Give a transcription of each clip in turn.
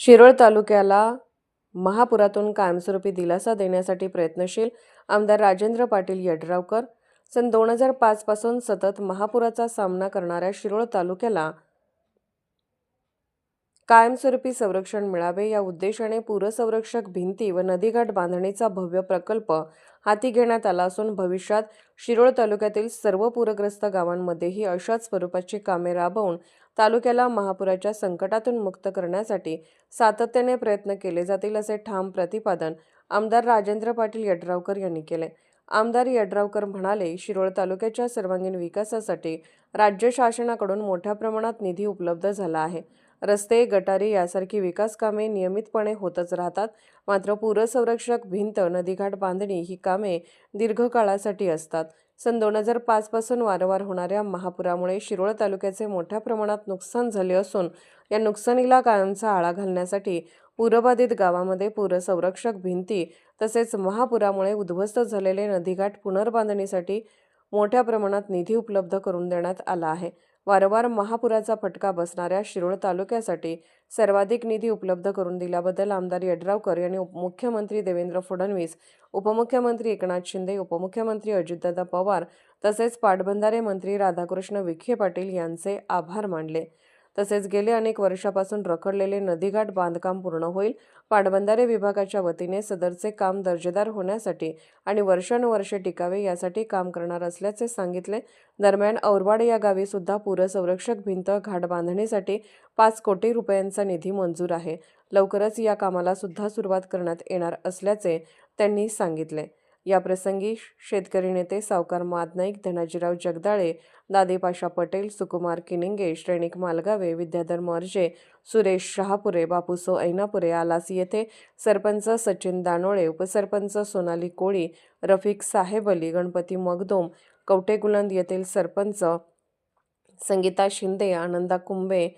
शिरोळ तालुक्याला महापुरातून कायमस्वरूपी दिलासा देण्यासाठी प्रयत्नशील आमदार राजेंद्र पाटील यड्रावकर सन दोन हजार पाचपासून सतत महापुराचा सामना करणाऱ्या शिरोळ तालुक्याला कायमस्वरूपी संरक्षण मिळावे या उद्देशाने पूरसंरक्षक भिंती व नदीघाट बांधणीचा भव्य प्रकल्प हाती घेण्यात आला असून भविष्यात शिरोळ तालुक्यातील सर्व पूरग्रस्त गावांमध्येही अशाच स्वरूपाची कामे राबवून तालुक्याला महापुराच्या संकटातून मुक्त करण्यासाठी सातत्याने प्रयत्न केले जातील असे ठाम प्रतिपादन आमदार राजेंद्र पाटील यड्रावकर यांनी केले. आमदार यड्रावकर म्हणाले शिरोळ तालुक्याच्या सर्वांगीण विकासासाठी राज्य शासनाकडून मोठ्या प्रमाणात निधी उपलब्ध झाला आहे. रस्ते गटारी यासारखी विकास कामे नियमितपणे होतच राहतात. मात्र पूरसंरक्षक भिंत नदीघाट बांधणी ही कामे दीर्घकाळासाठी असतात. सन दोन हजार पाचपासून वारंवार होणाऱ्या महापुरामुळे शिरोळ तालुक्याचे मोठ्या प्रमाणात नुकसान झाले असून या नुकसानीला कायमचा आळा घालण्यासाठी पूरबाधित गावामध्ये पूरसंरक्षक भिंती तसेच महापुरामुळे उद्ध्वस्त झालेले नदीघाट पुनर्बांधणीसाठी मोठ्या प्रमाणात निधी उपलब्ध करून देण्यात आला आहे. वारंवार महापुराचा फटका बसणाऱ्या शिरोळ तालुक्यासाठी सर्वाधिक निधी उपलब्ध करून दिल्याबद्दल आमदार यड्रावकर यांनी मुख्यमंत्री देवेंद्र फडणवीस उपमुख्यमंत्री एकनाथ शिंदे उपमुख्यमंत्री अजितदादा पवार तसेच पाटबंधारे मंत्री राधाकृष्ण विखे पाटील यांचे आभार मानले. तसेच गेले अनेक वर्षापासून रखडलेले नदीघाट बांधकाम पूर्ण होईल. पाटबंधारे विभागाच्या वतीने सदरचे काम दर्जेदार होण्यासाठी आणि वर्षानुवर्षे टिकावे यासाठी काम करणार असल्याचे सांगितले. दरम्यान औरवाड या गावी सुद्धा पूरसंरक्षक भिंत घाट बांधणीसाठी पाच कोटी रुपयांचा निधी मंजूर आहे. लवकरच या कामाला सुद्धा सुरुवात करण्यात येणार असल्याचे त्यांनी सांगितले. या प्रसंगी शेतकरी नेते सावकार मादनाईक धनाजीराव जगदाळे दादेपाशा पटेल सुकुमार किनिंगे श्रेणिक मालगावे विद्याधर मर्जे सुरेश शहापुरे बापूसो ऐनापुरे आलास येथे सरपंच सचिन दानोळे उपसरपंच सोनाली कोळी रफिक साहेब अली गणपती मगदोम कवटेगुलंद येथील सरपंच संगीता शिंदे आनंदा कुंभे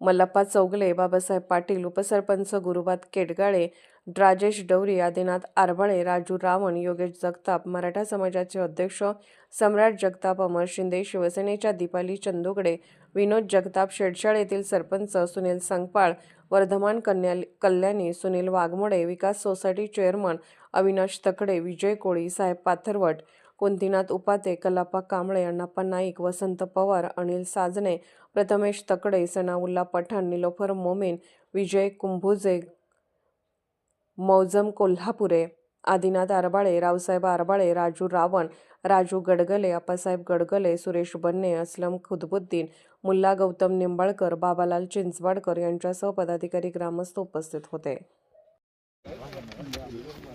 मल्लप्पा चौगले बाबासाहेब पाटील उपसरपंच गुरुबात केटगाळे राजेश डवरी आदिनाथ आरबळे राजू रावण योगेश जगताप मराठा समाजाचे अध्यक्ष सम्राट जगताप अमर शिंदे शिवसेनेच्या दीपाली चंदुगडे विनोद जगताप शेडशाळ येथील सरपंच सुनील संगपाळ वर्धमान कन्या कल्याणी सुनील वाघमोडे विकास सोसायटी चेअरमन अविनाश तकडे विजय कोळी साहेब पाथरवट कुंतीनाथ उपाते कलापा कांबळे अण्णाप्पा नाईक वसंत पवार अनिल साजने प्रथमेश तकडे सनाउल्ला पठाण निलोफर मोमीन विजय कुंभुजे मौजम कोल्हापुरे आदिनाथ आरबाळे रावसाहेब आरबाळे राजू रावण राजू गडगले आप्पासाहेब गडगले सुरेश बन्ने असलम खुदबुद्दीन मुल्ला गौतम निंबाळकर बाबालाल चिंचवाडकर यांच्यासह पदाधिकारी ग्रामस्थ उपस्थित होते.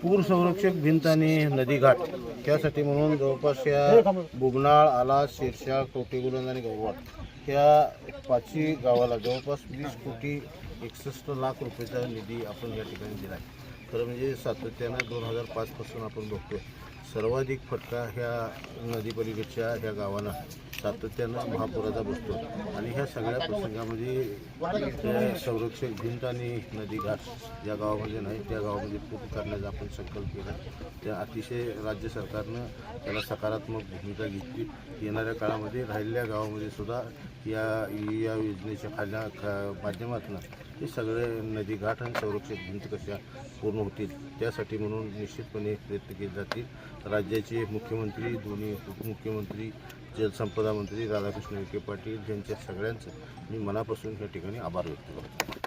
पूर संरक्षक भिंत आणि नदीघाट त्यासाठी म्हणून जवळपास या बुबनाळ आला शिरशा कवटेगुलंद आणि गव्हाट या पाचही गावाला जवळपास वीस कोटी एकसष्ट लाख रुपयाचा निधी आपण या ठिकाणी दिला आहे खरं म्हणजे सातत्यानं दोन हजार पाचपासून आपण बघतोय. सर्वाधिक फटका ह्या नदीपलीकडच्या ह्या गावांना सातत्यानं महापुराचा बसतो. आणि ह्या सगळ्या प्रसंगामध्ये संरक्षक भिंत आणि नदीघाट ज्या गावामध्ये नाही त्या गावामध्ये पूर्ण करण्याचा आपण संकल्प केला. त्या अतिशय राज्य सरकारनं त्याला सकारात्मक भूमिका घेतली. येणाऱ्या काळामध्ये राहिलेल्या गावामध्ये सुद्धा या या योजनेच्या खाल्या खा माध्यमातून हे सगळे नदीघाट आणि संरक्षक भिंत कशा पूर्ण होतील त्यासाठी म्हणून निश्चितपणे प्रयत्न केले जातील. राज्याचे मुख्यमंत्री दोन्ही उपमुख्यमंत्री जलसंपदा मंत्री राधाकृष्ण विखे पाटील यांच्या सगळ्यांचं मी मनापासून या ठिकाणी आभार व्यक्त करतो.